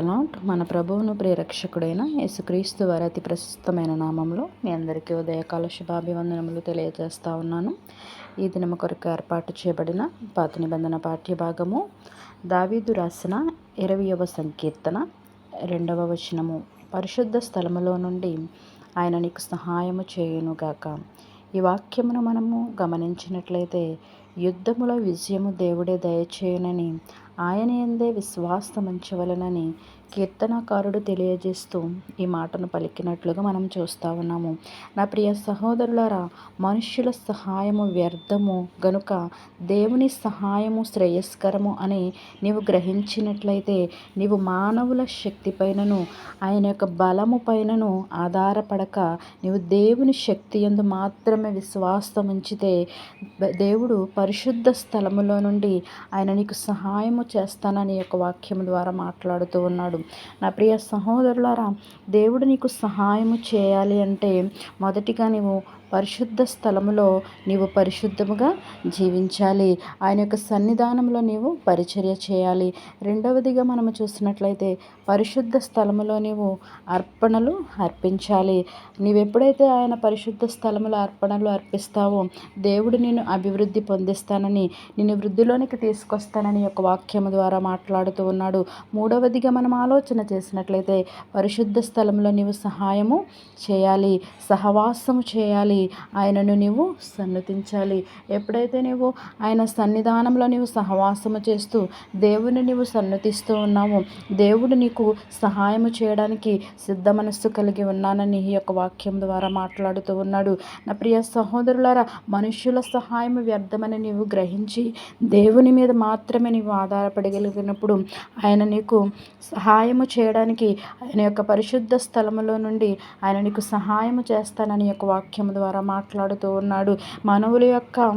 Lot మన ప్రభువును ప్రియరక్షకుడైన యేసుక్రీస్తు వారి అతి ప్రశస్తమైన నామంలో మీ అందరికీ ఉదయకాల శుభాభివందనములు తెలియజేస్తా ఉన్నాను. ఈ దినము కొరకు ఏర్పాటు చేయబడిన పాత నిబంధన పాఠ్యభాగము దావీదు రాసిన ఇరవయవ సంకీర్తన రెండవ వచనము. పరిశుద్ధ స్థలములో నుండి ఆయన నీకు సహాయము చేయునుగాక. ఈ వాక్యమును మనము గమనించినట్లయితే యుద్ధములో విజయము దేవుడే దయచేయనని ఆయన ఎందే విశ్వాసముంచవలనని కీర్తనకారుడు తెలియజేస్తూ ఈ మాటను పలికినట్లుగా మనం చూస్తూ ఉన్నాము. నా ప్రియ సహోదరులారా మనుష్యుల సహాయము వ్యర్థము గనుక దేవుని సహాయము శ్రేయస్కరము అని నీవు గ్రహించినట్లయితే నీవు మానవుల శక్తి పైనను ఆయన యొక్క బలము పైనను ఆధారపడక నీవు దేవుని శక్తి ఎందు మాత్రమే విశ్వాసం ఉంచితే దేవుడు పరిశుద్ధ స్థలములో నుండి ఆయన నీకు సహాయము చేస్తానని యొక్క వాక్యం ద్వారా మాట్లాడుతూ ఉన్నాడు. నా ప్రియ సహోదరులారా దేవుడు నీకు సహాయము చేయాలి అంటే మొదటిగా నీవు పరిశుద్ధ స్థలములో నీవు పరిశుద్ధముగా జీవించాలి. ఆయన యొక్క సన్నిధానంలో నీవు పరిచర్య చేయాలి. రెండవదిగా మనము చూసినట్లయితే పరిశుద్ధ స్థలములో నీవు అర్పణలు అర్పించాలి. నీవెప్పుడైతే ఆయన పరిశుద్ధ స్థలములో అర్పణలు అర్పిస్తావో దేవుడు నేను అభివృద్ధి పొందిస్తానని నేను వృద్ధిలోనికి తీసుకొస్తానని యొక్క వాక్యము ద్వారా మాట్లాడుతూ ఉన్నాడు. మూడవదిగా మనం ఆలోచన చేసినట్లయితే పరిశుద్ధ స్థలంలో నీవు సహాయము చేయాలి. సహవాసము చేయాలి. ఆయనను నీవు సన్నతించాలి. ఎప్పుడైతే నీవు ఆయన సన్నిధానంలో నీవు సహవాసము చేస్తూ దేవుని నీవు సన్నతిస్తూ ఉన్నావు దేవుడు నీకు సహాయము చేయడానికి సిద్ధ మనస్సు కలిగి ఉన్నానని ఈ యొక్క వాక్యం ద్వారా మాట్లాడుతూ ఉన్నాడు. నా ప్రియ సహోదరులారా మనుష్యుల సహాయం వ్యర్థమని నీవు గ్రహించి దేవుని మీద మాత్రమే నీవు ఆధారపడగలిగినప్పుడు ఆయన నీకు సహాయము చేయడానికి ఆయన యొక్క పరిశుద్ధ స్థలములో నుండి ఆయన నీకు సహాయము చేస్తానని యొక్క వాక్యం ద్వారా ద్వారా మాట్లాడుతూ ఉన్నాడు. మనవుల యొక్క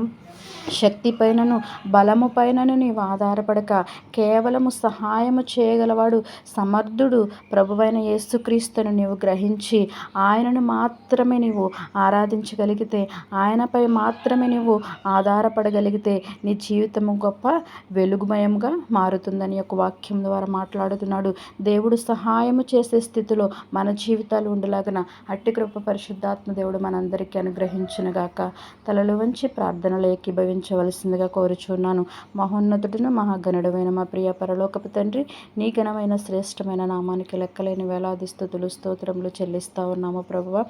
శక్తి పైనను బలము పైనను నీవు ఆధారపడక కేవలము సహాయము చేయగలవాడు సమర్థుడు ప్రభువైన యేసుక్రీస్తును నీవు గ్రహించి ఆయనను మాత్రమే నీవు ఆరాధించగలిగితే ఆయనపై మాత్రమే నీవు ఆధారపడగలిగితే నీ జీవితము గొప్ప వెలుగుమయంగా మారుతుందని యొక్క వాక్యం ద్వారా మాట్లాడుతున్నాడు. దేవుడు సహాయము చేసే స్థితిలో మన జీవితాలు ఉండలాగన అట్టి కృప పరిశుద్ధాత్మ దేవుడు మనందరికీ అనుగ్రహించునుగాక. తలలు వంచి ప్రార్థనలు ఏకీభవించవలసిందిగా కోరుచున్నాను. మహోన్నతుడును మహాగణుడమైన మా ప్రియ పరలోకపు తండ్రి నీ ఘనమైన శ్రేష్టమైన నామానికి లెక్కలేని వేలాది స్థుతులు స్తోత్రములు చెల్లిస్తా ఉన్నాము ప్రభువ.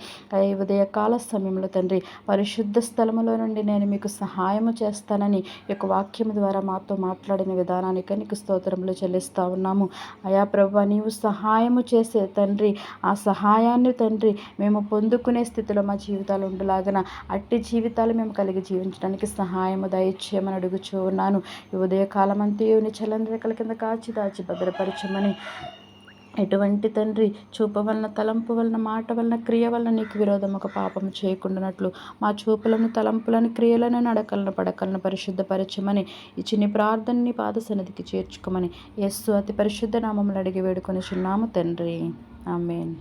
ఈ ఉదయకాల సమయంలో తండ్రి పరిశుద్ధ స్థలములో నుండి నేను మీకు సహాయము చేస్తానని యొక్క వాక్యం ద్వారా మాతో మాట్లాడిన విధానానికి నీకు స్తోత్రములు చెల్లిస్తా ఉన్నాము. అయా ప్రభు నీవు సహాయము చేసే తండ్రి ఆ సహాయాన్ని తండ్రి మేము పొందుకునే స్థితిలో మా జీవితాలు ఉండలాగన. అట్టి జీవితాలు మేము కలిగి జీవించడానికి సహాయము దయచేయమని అడుగుచూ ఉన్నాను. ఈ ఉదయకాలం చలని రెక్కల కింద కాచి దాచి భద్రపరచమని. ఎటువంటి తండ్రి చూపు వలన తలంపు వలన మాట వలన క్రియ వలన నీకు విరోధం ఒక పాపం చేయకుండానట్లు. మా చూపులను తలంపులను క్రియలను నడకలను పడకలను పరిశుద్ధపరచమని. ఇచ్చిన ప్రార్థనని పాద సన్నిధికి చేర్చుకోమని. యస్సు అతి పరిశుద్ధ నామములు అడిగి వేడుకొని చిన్నాము తండ్రి. ఆమెన్.